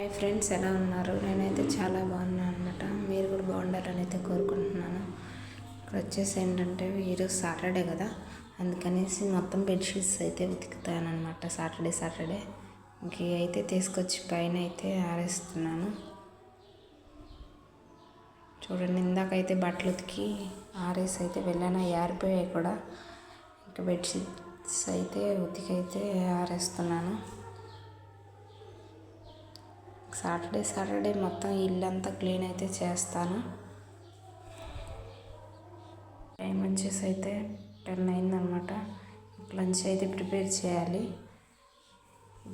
Hi friends ఎలా ఉన్నారు? నేనైతే చాలా బాగున్నాను అనమాట మీరు కూడా బాగుండాలని అయితే కోరుకుంటున్నాను. ఇక్కడ వచ్చేసి ఏంటంటే ఈరోజు సాటర్డే కదా. అందుకనేసి మొత్తం బెడ్షీట్స్ అయితే ఉతుకుతాను అనమాట సాటర్డే సాటర్డే. ఇంక అయితే తీసుకొచ్చి పైన అయితే ఆరేస్తున్నాను. చూడండి ఇందాకైతే బట్టలు ఉతికి ఆరేసి అయితే వెళ్ళాను. ఏరిపోయాయి ఆరిపోయాయి కూడా. ఇంకా బెడ్షీట్స్ అయితే ఉతికైతే ఆరేస్తున్నాను. సాటర్డే సాటర్డే మొత్తం ఇల్లంతా క్లీన్ అయితే చేస్తాను. టైం వచ్చేసి అయితే టెన్ అయిందనమాట లంచ్ అయితే ప్రిపేర్ చేయాలి.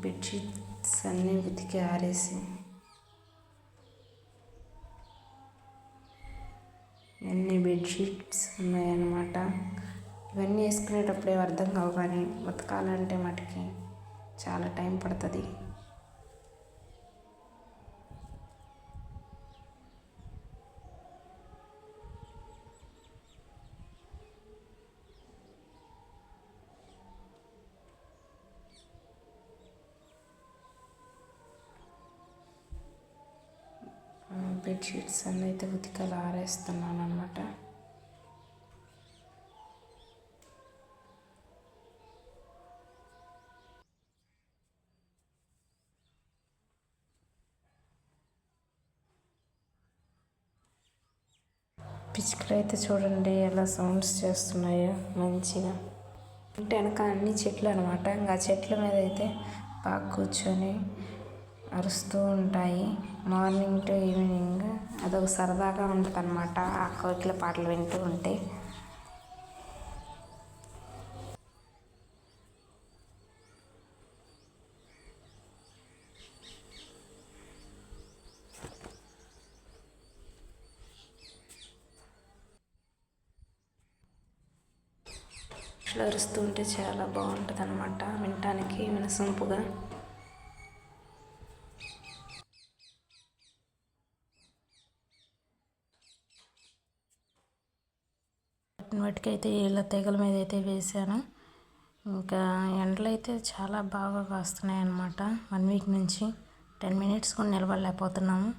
బెడ్షీట్స్ అన్నీ ఉతికి ఆరేసి. ఎన్ని బెడ్షీట్స్ ఉన్నాయన్నమాట. ఇవన్నీ వేసుకునేటప్పుడే అర్థం కావు కానీ ఉతకాలంటే మటుకి చాలా టైం పడుతుంది. బెడ్షీట్స్ అన్నీ అయితే ఉతికలు ఆరేస్తున్నాను అనమాట పిచ్చుకలు అయితే చూడండి ఎలా సౌండ్స్ చేస్తున్నాయో మంచిగా. ఇంటి వెనక అన్ని చెట్లు అనమాట ఇంకా చెట్ల మీద అయితే బాగా కూర్చొని అరుస్తూ ఉంటాయి. మార్నింగ్ టు ఈవినింగ్ అదొక సరదాగా ఉంటుంది అనమాట ఆ కోకిల పాటలు వింటూ ఉంటే. అరుస్తూ ఉంటే చాలా బాగుంటుంది అనమాట వినటానికి వినసొంపుగా. వాటికైతే ఇలా తెగల మీద అయితే వేసాను ఇంకా ఎండలు అయితే చాలా బాగా కాస్తున్నాయి అన్నమాట వన్ వీక్ నుంచి టెన్ మినిట్స్ కూడా నిలబడలేకపోతున్నాము.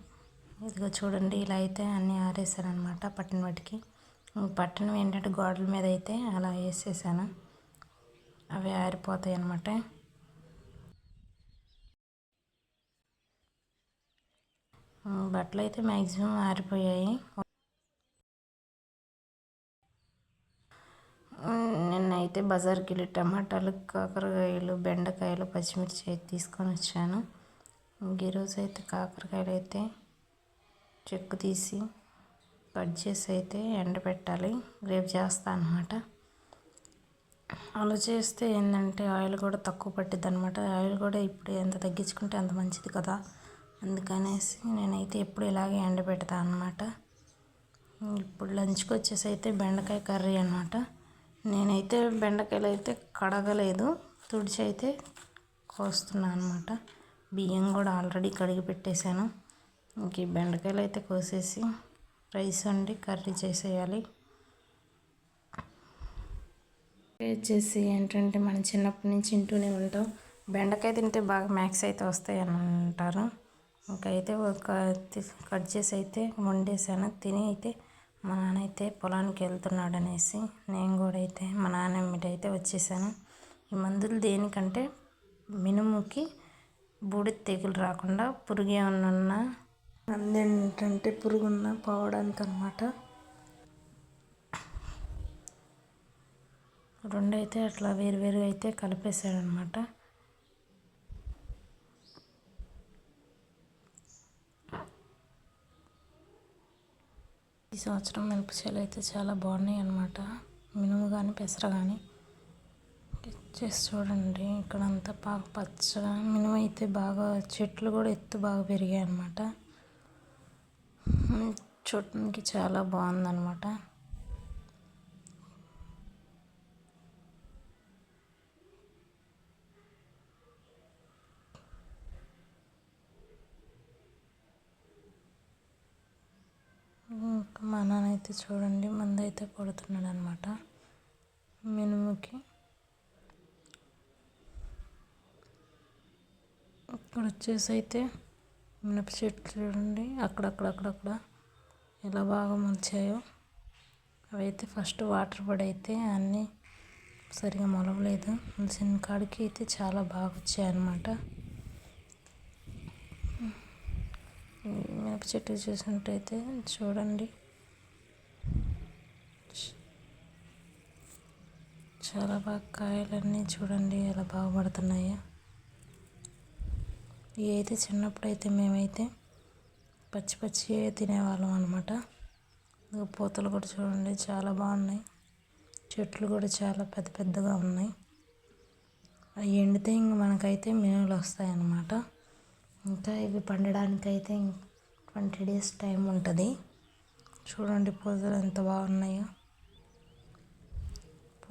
ఇదిగో చూడండి ఇలా అయితే అన్నీ ఆరేసానమాట పట్టిన వాటికి. పట్టణం ఏంటంటే గోడల మీద అయితే అలా వేసేసాను. అవి ఆరిపోతాయి అన్నమాట బట్టలు అయితే మ్యాక్సిమం ఆరిపోయాయి. అయితే బజార్కి వెళ్ళి టమాటాలు కాకరకాయలు బెండకాయలు పచ్చిమిర్చి అయితే తీసుకొని వచ్చాను. ఈరోజు అయితే కాకరకాయలు అయితే చెక్కు తీసి కట్ చేసి అయితే ఎండబెట్టాలి. రేపు చేస్తా అనమాట అలా చేస్తే ఏంటంటే ఆయిల్ కూడా తక్కువ పట్టిద్ది అనమాట ఆయిల్ కూడా ఇప్పుడు ఎంత తగ్గించుకుంటే అంత మంచిది కదా. అందుకనేసి నేనైతే ఎప్పుడు ఇలాగే ఎండబెడతాను అనమాట ఇప్పుడు లంచ్కి వచ్చేసి అయితే బెండకాయ కర్రీ అనమాట నేనైతే బెండకాయలు అయితే కడగలేదు తుడిచి అయితే కోస్తున్నాను అనమాట బియ్యం కూడా ఆల్రెడీ కడిగి పెట్టేశాను. ఇంక ఈ బెండకాయలు అయితే కోసేసి రైస్ వండి కర్రీ చేసేయాలి. వచ్చేసి ఏంటంటే మనం చిన్నప్పటి నుంచి తింటూనే ఉంటాం. బెండకాయ తింటే బాగా మ్యాక్స్ అయితే వస్తాయి అని అంటారు. ఇంకైతే ఒక కట్ చేసి అయితే వండేసాను తిని అయితే మా నాన్న అయితే పొలానికి వెళ్తున్నాడు అనేసి నేను కూడా అయితే మా నాన్న అయితే వచ్చేసాను. ఈ మందులు దేనికంటే మినుముకి బూడిద తెగులు రాకుండా పురుగు ఏమన్నా ఏంటంటే పురుగున్న పోవడానికి అనమాట రెండు అయితే అట్లా వేరు వేరు అయితే కలిపేసాడనమాట సంవత్సరం సంవత్సరం మిరపచేలు అయితే చాలా బాగున్నాయి అన్నమాట. మినుము కానీ పెసర కానీ చేసి చూడండి. ఇక్కడ అంతా బాగా పచ్చగా మినుము అయితే బాగా చెట్లు కూడా ఎత్తు బాగా పెరిగాయి అనమాట చూడటానికి చాలా బాగుందన్నమాట మా నాన్న అయితే చూడండి మందు అయితే కొడుతున్నాడు అనమాట మినుముకి. ఇక్కడ వచ్చేసి అయితే మినప చెట్లు చూడండి. అక్కడక్కడ అక్కడక్కడ ఎలా బాగా మొలిచాయో అవైతే ఫస్ట్ వాటర్ పడి అయితే అన్నీ సరిగా మొలవలేదు. మొలిసిన కాడికి అయితే చాలా బాగా వచ్చాయన్నమాట మినప చెట్టు చూసినట్టయితే చూడండి. చాలా బాగా కాయలన్నీ చూడండి ఎలా బాగుపడుతున్నాయో. ఇవి అయితే చిన్నప్పుడైతే మేమైతే పచ్చి పచ్చి తినేవాళ్ళం అనమాట పూతలు కూడా చూడండి చాలా బాగున్నాయి. చెట్లు కూడా చాలా పెద్ద పెద్దగా ఉన్నాయి. అవి ఎండితే ఇంక మనకైతే మినుములు వస్తాయి అన్నమాట. ఇంకా ఇవి పండడానికైతే ట్వంటీ డేస్ టైం ఉంటుంది. చూడండి పూతలు ఎంత బాగున్నాయో.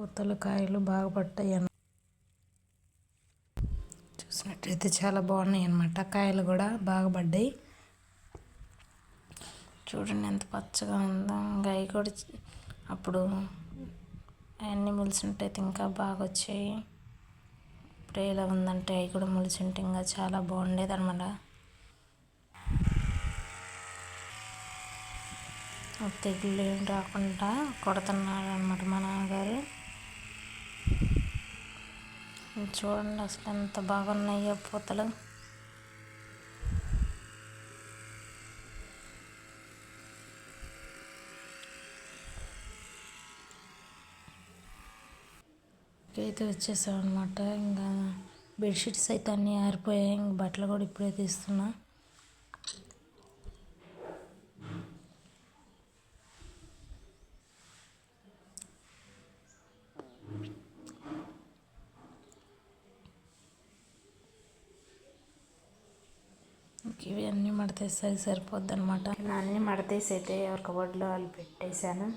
పూతలు కాయలు బాగా పట్టాయి చూసినట్టయితే చాలా బాగున్నాయి అన్నమాట. కాయలు కూడా బాగా పడ్డాయి చూడండి ఎంత పచ్చగా ఉందో. ఇంకా అవి కూడా అప్పుడు అవన్నీ ములిసినట్టయితే ఇంకా బాగా వచ్చాయి ఇప్పుడు ఎలా ఉందంటే అవి కూడా ములిసింటే ఇంకా చాలా బాగుండేది అనమాట తెగుళ్ళు ఏం రాకుండా కొడుతున్నారు అనమాట మా నాన్నగారు. చూడండి అసలు ఎంత బాగున్నాయో పూతలు. అయితే వచ్చేసాం అనమాట ఇంకా బెడ్షీట్స్ అయితే అన్నీ ఆరిపోయాయి. ఇంక బట్టలు కూడా ఇప్పుడే తీస్తున్నా. ఇవి అన్నీ మడతేసరికి సరిపోద్ది అనమాట అన్నీ మడతేసి అయితే ఎవరి కబోర్డ్లో వాళ్ళు పెట్టేశాను.